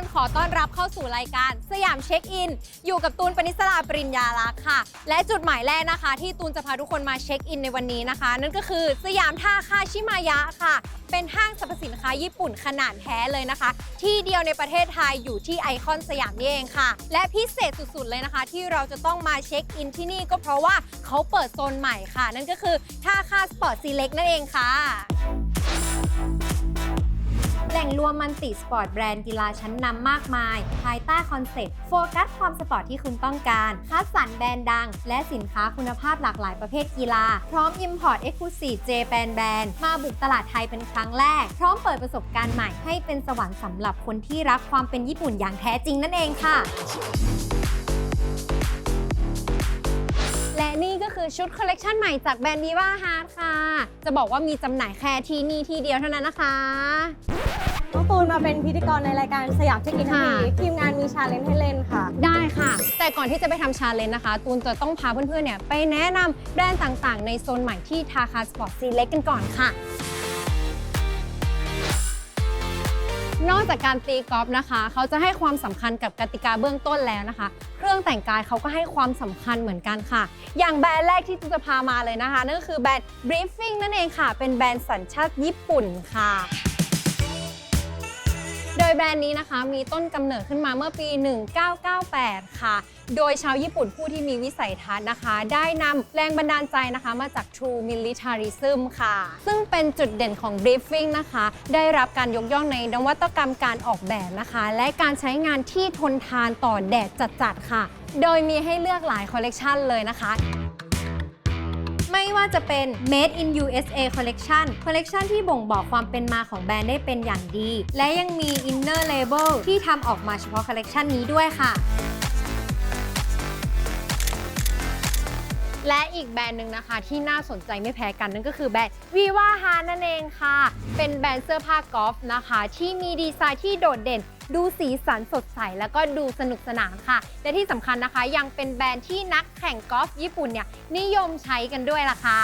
นขอต้อนรับเข้าสู่รายการสยามเช็คอิน อยู่กับตูนปนิสราปริญญาลักษ์ค่ะ และจุดหมายแรกนะคะ ที่ตูนจะพาทุกคนมาเช็คอินในวันนี้นะคะ นั่นก็คือสยามท่าคาชิมายะค่ะ เป็นห้างสรรพสินค้าญี่ปุ่นขนาดแท้เลยนะคะ ที่เดียวในประเทศไทยอยู่ที่ไอคอนสยามนี่เองค่ะ และพิเศษสุดๆเลยนะคะ ที่เราจะต้องมาเช็คอินที่นี่ก็เพราะว่าเขาเปิดโซนใหม่ค่ะ นั่นก็คือท่าคาสปอร์ตซีเล็กนั่นเองค่ะ แหล่งรวมมันติสปอร์ตแบรนด์กีฬาชั้นนำมากมาย ภายใต้คอนเซ็ปต์โฟกัสความสปอร์ตที่คุณต้องการ คัดสรรแบรนด์ดัง และสินค้าคุณภาพหลากหลายประเภทกีฬา พร้อม Import Exclusive Japan Brand มาบุกตลาดไทยเป็นครั้งแรก พร้อมเปิดประสบการณ์ใหม่ให้เป็นสวรรค์สำหรับคนที่รักความเป็นญี่ปุ่นอย่างแท้จริงนั่นเองค่ะ และนี่ คือชุดคอลเลกชันใหม่จากแบรนด์ Viva Heart ค่ะ จะบอกว่ามีจำหน่ายแค่ที่นี่ที่เดียวเท่านั้นนะคะน้องตูนมาเป็นพิธีกรในรายการสยามเช็คอินทั้งทีค่ะทีมงานมีชาเลนจ์ให้เล่นค่ะ ได้ค่ะ แต่ก่อนที่จะไปทำชาเลนจ์นะคะ ตูนจะต้องพาเพื่อนๆเนี่ยไปแนะนำแบรนด์ต่างๆ ในโซนใหม่ที่ทาคาสปอร์ตซีเล็กกันก่อนค่ะ นอกจากการตีกอล์ฟนะคะ เขาจะให้ความสำคัญกับกติกาเบื้องต้นแล้วนะคะ เครื่องแต่งกายเขาก็ให้ความสำคัญเหมือนกันค่ะ อย่างแบรนด์แรกที่จะพามาเลยนะคะนั่นก็คือแบรนด์ Briefing นั่นเองค่ะ เป็นแบรนด์สัญชาติญี่ปุ่นค่ะ โดยแบรนด์นี้นะคะมีต้นกำเนิดขึ้นมาเมื่อปี 1998 ค่ะ โดยชาวญี่ปุ่นผู้ที่มีวิสัยทัศน์นะคะ ได้นำแรงบันดาลใจนะคะมาจาก True Militarism ค่ะ ซึ่งเป็นจุดเด่นของ Briefing นะคะ ได้รับการยกย่องในนวัตกรรมการออกแบบนะคะ และการใช้งานที่ทนทานต่อแดดจัดๆค่ะ โดยมีให้เลือกหลายคอลเลกชันเลยนะคะ ไม่ว่าจะเป็น Made in USA Collection Collection ที่บ่งบอกความเป็นมาของแบรนด์ได้เป็นอย่างดี และยังมี Inner Label ที่ทำออกมาเฉพาะ Collection นี้ด้วยค่ะและอีกแบรนด์หนึ่งนะคะที่น่าสนใจไม่แพ้กันนั่นก็คือแบรนด์ Viva h a นั่นเองค่ะ เป็นแบรนด์เสื้อผ้ากอล์ฟนะคะ ที่มีดีไซน์ที่โดดเด่น ดูสีสันสดใสแล้วก็ดูสนุกสนานค่ะ และที่สำคัญนะคะยังเป็นแบรนด์ที่นักแข่งกอล์ฟญี่ปุ่นเนี่ยนิยมใช้กันด้วยล่ะค่ะ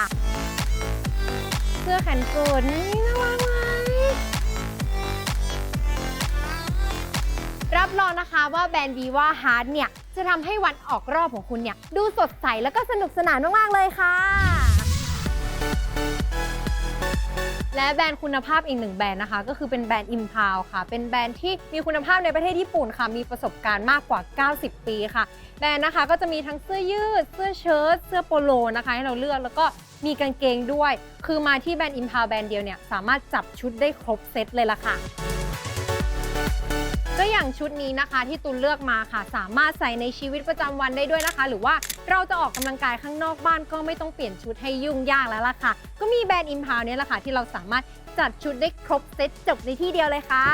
เสื้อแขนกุดนี่น่ารักไหมรับรองนะคะว่าแบรนด์ Viva Heart เนี่ย จะทำให้วันออกรอบของคุณเนี่ย ดูสดใสแล้วก็สนุกสนานมาก ๆ เลยค่ะ และแบรนด์คุณภาพอีกหนึ่งแบรนด์นะคะ ก็คือเป็นแบรนด์ i m p a l ค่ะ เป็นแบรนด์ที่มีคุณภาพในประเทศญี่ปุ่นค่ะ มีประสบการณ์มากกว่า 90 ปีค่ะ แบรนด์นะคะก็จะมีทั้งเสื้อยืด เสื้อเชิ้ต เสื้อโปโลนะคะ ให้เราเลือกแล้วก็มีกางเกงด้วย คือมาที่แบรนด์ i m p a l แบรนด์เดียวเนี่ยสามารถจับชุดได้ครบเซตเลยล่ะค่ะ ก็อย่างชุดนี้นะคะที่ตูนเลือกมาค่ะ สามารถใส่ในชีวิตประจำวันได้ด้วยนะคะ หรือว่าเราจะออกกำลังกายข้างนอกบ้านก็ไม่ต้องเปลี่ยนชุดให้ยุ่งยากแล้วล่ะค่ะ ก็มีแบรนด์อิมพาวเนี่ยแหละค่ะที่เราสามารถจัดชุดได้ครบเซตจบในที่เดียวเลยค่ะ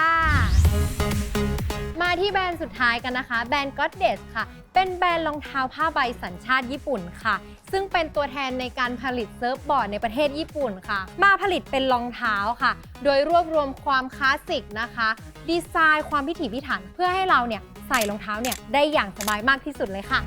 มาที่แบรนด์สุดท้ายกันนะคะ แบรนด์ Goddess ค่ะ เป็นแบรนด์รองเท้าผ้าใบสัญชาติญี่ปุ่นค่ะ ซึ่งเป็นตัวแทนในการผลิตเซิร์ฟบอร์ดในประเทศญี่ปุ่นค่ะ มาผลิตเป็นรองเท้าค่ะ โดยรวบรวมความคลาสสิกนะคะ ดีไซน์ความพิถีพิถัน เพื่อให้เราเนี่ยใส่รองเท้าเนี่ยได้อย่างสบายมากที่สุดเลยค่ะ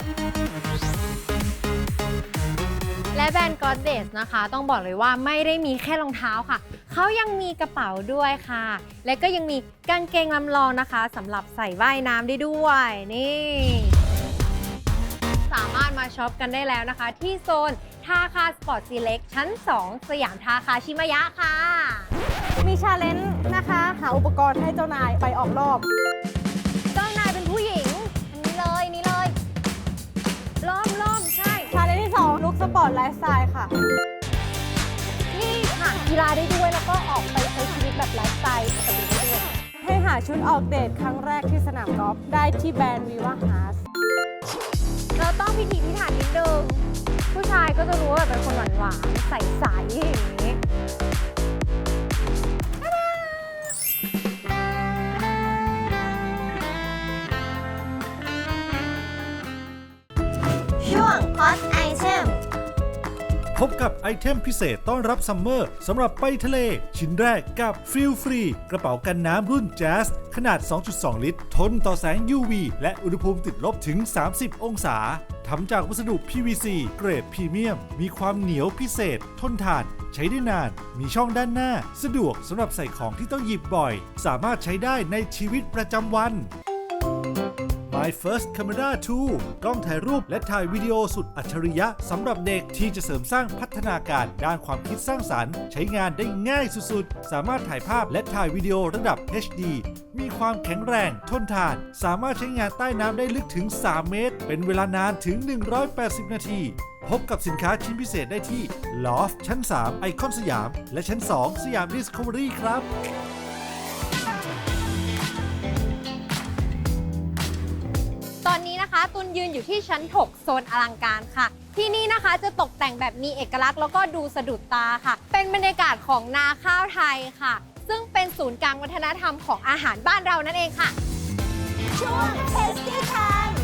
และแบรนด์ Goddess นะคะ ต้องบอกเลยว่าไม่ได้มีแค่รองเท้าค่ะ เขายังมีกระเป๋าด้วยค่ะ และก็ยังมีกางเกงลำลองนะคะสำหรับใส่ว่ายน้ำได้ด้วยนี่ มารถมาช็อปกันได้แล้วนะคะ ที่โซนทาคาสปอร์ตซีเล็กชั้น 2 สยามทาคาชิมายะค่ะ มีชาเลนจ์นะคะ หาอุปกรณ์ให้เจ้านายไปออกรอบ เจ้านายเป็นผู้หญิง อันนี้เลยนี่เลยล้อมล้อมใช่ ชาเลนจ์ที่ 2 ลุคสปอร์ตไลฟ์สไตล์ค่ะ นี่ค่ะกีฬาได้ด้วยแล้วก็ออกไปใช้ชีวิตแบบไลฟ์สไตล์ปกติได้ด้วยให้หาชุดออกเดทครั้งแรกที่สนามกอล์ฟได้ที่แบรนด์วีว a ฮาร์ เราต้องพิถีพิถันนิดนึง ผู้ชายก็จะรู้ว่าแบบเป็นคนหวานหวานๆใสๆอย่างนี้ ไอเทมพิเศษต้อนรับซัมเมอร์สำหรับไปทะเล ชิ้นแรกกับฟิลฟรีกระเป๋ากันน้ำรุ่น Jazz ขนาด 2.2 ลิตร ทนต่อแสง UV และอุณหภูมิติดลบถึง 30 องศาทำจากวัสดุ PVC เกรดพรีเมียม มีความเหนียวพิเศษ ทนทาน ใช้ได้นาน มีช่องด้านหน้า สะดวกสำหรับใส่ของที่ต้องหยิบบ่อย สามารถใช้ได้ในชีวิตประจำวัน My First Camera 2 กล้องถ่ายรูปและถ่ายวิดีโอสุดอัจฉริยะสำหรับเด็กที่จะเสริมสร้างพัฒนาการด้านความคิดสร้างสรรค์ ใช้งานได้ง่ายสุดๆ สามารถถ่ายภาพและถ่ายวิดีโอระดับ HD มีความแข็งแรงทนทาน สามารถใช้งานใต้น้ำได้ลึกถึง 3 เมตร เป็นเวลานานถึง 180 นาทีพบกับสินค้าชิ้นพิเศษได้ที่ Loft ชั้น 3 ไอคอนสยาม และชั้น 2 สยาม Discovery ครับ ยืนอยู่ที่ชั้น 6 โซนอลังการค่ะ ที่นี่นะคะจะตกแต่งแบบมีเอกลักษณ์แล้วก็ดูสะดุดตาค่ะ เป็นบรรยากาศของนาข้าวไทยค่ะ ซึ่งเป็นศูนย์กลางวัฒนธรรมของอาหารบ้านเรานั่นเองค่ะ ช่วง Tasty Time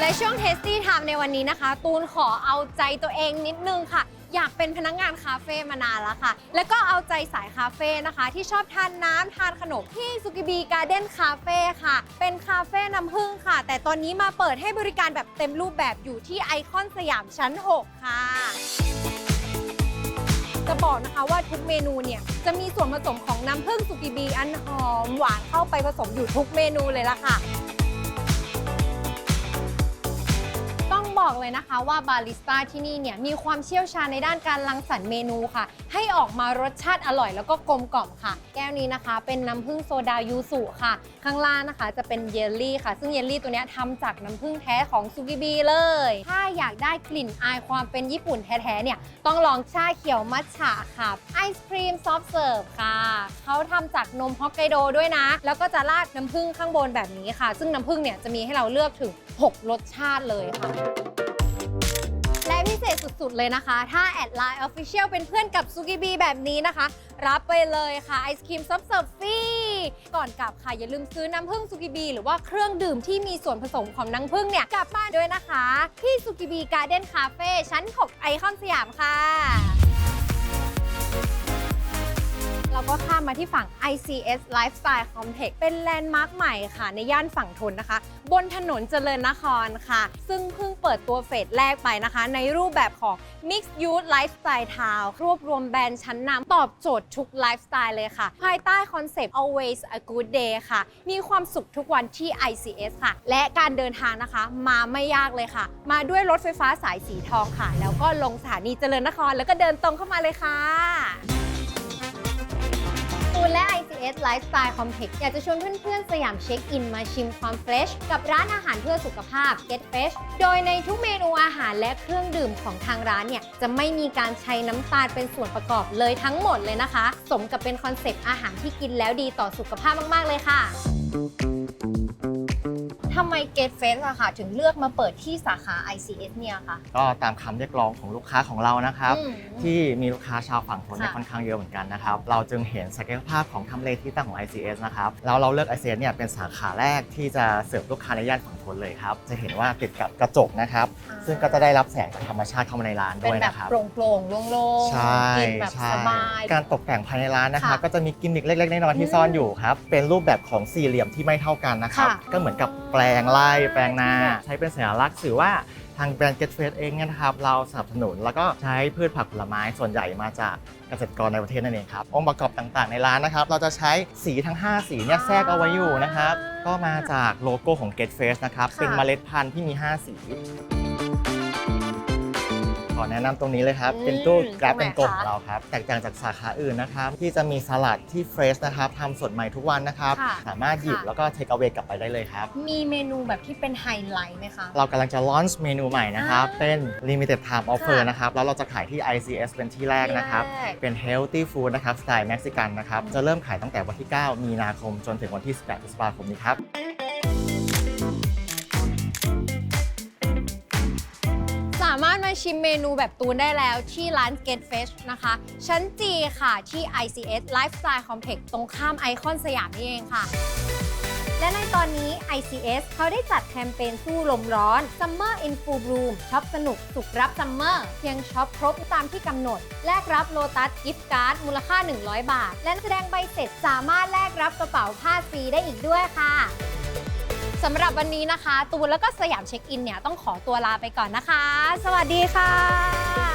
และช่วง Tasty Time ในวันนี้นะคะ ตูนขอเอาใจตัวเองนิดนึงค่ะ อยากเป็นพนักงานคาเฟ่มานานแล้วค่ะ แล้วก็เอาใจสายคาเฟ่นะคะ ที่ชอบทานน้ำทานขนมที่สุกิบีการ์เด้นคาเฟ่ค่ะ เป็นคาเฟ่น้ำผึ้งค่ะ แต่ตอนนี้มาเปิดให้บริการแบบเต็มรูปแบบอยู่ที่ไอคอนสยามชั้น 6 ค่ะจะบอกนะคะว่าทุกเมนูเนี่ยจะมีส่วนผสมของน้ำผึ้งสุกิบีอันหอมหวานเข้าไปผสมอยู่ทุกเมนูเลยละค่ะ บอกเลยนะคะว่าบาริสต้าที่นี่เนี่ยมีความเชี่ยวชาญในด้านการรังสรรค์เมนูค่ะ ให้ออกมารสชาติอร่อยแล้วก็กลมกล่อมค่ะ แก้วนี้นะคะ เป็นน้ำผึ้งโซดายูสุค่ะ ข้างล่างนะคะจะเป็นเยลลี่ค่ะ ซึ่งเยลลี่ตัวนี้ทำจากน้ำผึ้งแท้ของซูกิบีเลย ถ้าอยากได้กลิ่นอายความเป็นญี่ปุ่นแท้ๆเนี่ยต้องลองชาเขียวมัทฉะค่ะไอศครีมซอฟต์เสิร์ฟค่ะเขาทำจากนมฮอกไกโดด้วยนะ แล้วก็จะราดน้ำผึ้งข้างบนแบบนี้ค่ะ ซึ่งน้ำผึ้งเนี่ยจะมีให้เราเลือกถึง 6 รสชาติเลยค่ะ สุดๆเลยนะคะ ถ้าแอดไลน์ออฟฟิเชียลเป็นเพื่อนกับซูกิบีแบบนี้นะคะ รับไปเลยค่ะไอศครีมซับเสิร์ฟฟรีก่อนกลับค่ะ อย่าลืมซื้อน้ำผึ้งซูกิบีหรือว่าเครื่องดื่มที่มีส่วนผสมของน้ำผึ้งเนี่ยกลับบ้านด้วยนะคะ ที่ซูกิบีการ์เด้นคาเฟ่ชั้น 6 ไอคอนสยามค่ะ ที่ฝั่ง ICS Lifestyle Complex เป็นแลนด์มาร์คใหม่ค่ะ ในย่านฝั่งทนนะคะ บนถนนเจริญนครค่ะ ซึ่งเพิ่งเปิดตัวเฟสแรกไปนะคะ ในรูปแบบของ Mixed Use Lifestyle Town รวบรวมแบรนด์ชั้นนำตอบโจทย์ทุกไลฟ์สไตล์เลยค่ะ ภายใต้คอนเซปต์ Always a Good Day ค่ะ มีความสุขทุกวันที่ ICS ค่ะ และการเดินทางนะคะ มาไม่ยากเลยค่ะ มาด้วยรถไฟฟ้าสายสีทองค่ะ แล้วก็ลงสถานีเจริญนคร แล้วก็เดินตรงเข้ามาเลยค่ะ นและ ICS Lifestyle Complex อยากจะชวนเพื่อนๆ สยามเช็คอินมาชิมความเฟรชกับร้านอาหารเพื่อสุขภาพ Get Fresh โดยในทุกเมนูอาหารและเครื่องดื่มของทางร้านเนี่ย จะไม่มีการใช้น้ำตาลเป็นส่วนประกอบเลยทั้งหมดเลยนะคะ สมกับเป็นคอนเซปต์อาหารที่กินแล้วดีต่อสุขภาพมากๆเลยค่ะ ทำไม Get Fresh อะค่ะ ถึงเลือกมาเปิดที่สาขา ICS เนี่ยค่ะ ก็ตามคำเรียกร้องของลูกค้าของเรานะครับ อืม ที่มีลูกค้าชาวฝั่งทนเนี่ยค่ะ ค่อนข้างเยอะเหมือนกันนะครับ เราจึงเห็นศักยภาพของทำเลที่ตั้งของ ICS นะครับแล้วเราเลือก ICS เนี่ยเป็นสาขาแรกที่จะเสิร์ฟลูกค้าในย่านฝั่ง ทนเลยครับ จะเห็นว่าติดกับกระจกนะครับ ซึ่งก็จะได้รับแสงจากธรรมชาติเข้ามาในร้านเป็นด้วยแบบนะครับโปร่งๆโล่งๆใช่กินแบบใช่สบายการตกแต่งภายในร้านนะคะค่ะก็จะมีกิมมิคเล็กๆน้อยๆที่อืมซ่อนอยู่ครับ เป็นรูปแบบของสี่เหลี่ยมที่ไม่เท่ากันนะครับค่ะก็เหมือนกับแปลงไร่แปลงนาค่ะใช้เป็นสัญลักษณ์สื่อว่าทางแบรนด์ Get Fresh เองเนี่ยนะครับ เราสนับสนุนแล้วก็ใช้พืชผักผลไม้ส่วนใหญ่มาจากเกษตรกรในประเทศนั่นเองครับ องค์ประกอบต่างๆในร้านนะครับ เราจะใช้สีทั้ง 5 สีเนี่ยแทรกเอาไว้อยู่นะครับ ก็มาจากโลโก้ของ Get Fresh นะครับค่ะเป็นเมล็ดพันธุ์ที่มี 5 สี ขอแนะนำตรงนี้เลยครับเป็นตู้อืมกราฟเป็นกลมทำไมคะของเราครับ แตกต่างจากสาขาอื่นนะครับ ที่จะมีสลัดที่เฟรชนะครับทำสดใหม่ทุกวันนะครับ ค่ะสามารถหยิบค่ะ แล้วก็เทคเอา a y กลับไปได้เลยครับ มีเมนูแบบที่เป็นไฮไลท์ไหมคะ เรากำลังจะลอนช์เมนูใหม่นะครับ อ่าเป็น limited time offer ค่ะนะครับ แล้วเราจะขายที่ ICS เป็นที่แรกนะครับ ที่แรกเป็น healthy food นะครับ สไตล์เม็กซิกันนะครับจะเริ่มขายตั้งแต่วันที่ 9 มีนาคมจนถึงวันที่ 18พฤษภาคมนี้ครับารถมาชิมเมนูแบบตูนได้แล้วที่ร้าน Get Fresh นะคะ ชั้นจีค่ะที่ ICS Lifestyle Complex ตรงข้ามไอคอนสยามนี่เองค่ะ และในตอนนี้ ICS เขาได้จัดแคมเปญสู้ลมร้อน Summer in Full Bloom ช็อปสนุกสุขรับซัมเมอร์เพียงช็อปครบตามที่กำหนด แลกรับโลตัสกิฟต์การ์ดมูลค่า 100 บาท และแสดงใบเสร็จสามารถแลกรับกระเป๋าผ้าฟรีได้อีกด้วยค่ะ สำหรับวันนี้นะคะ ตูนแล้วก็สยามเช็คอินเนี่ยต้องขอตัวลาไปก่อนนะคะ สวัสดีค่ะ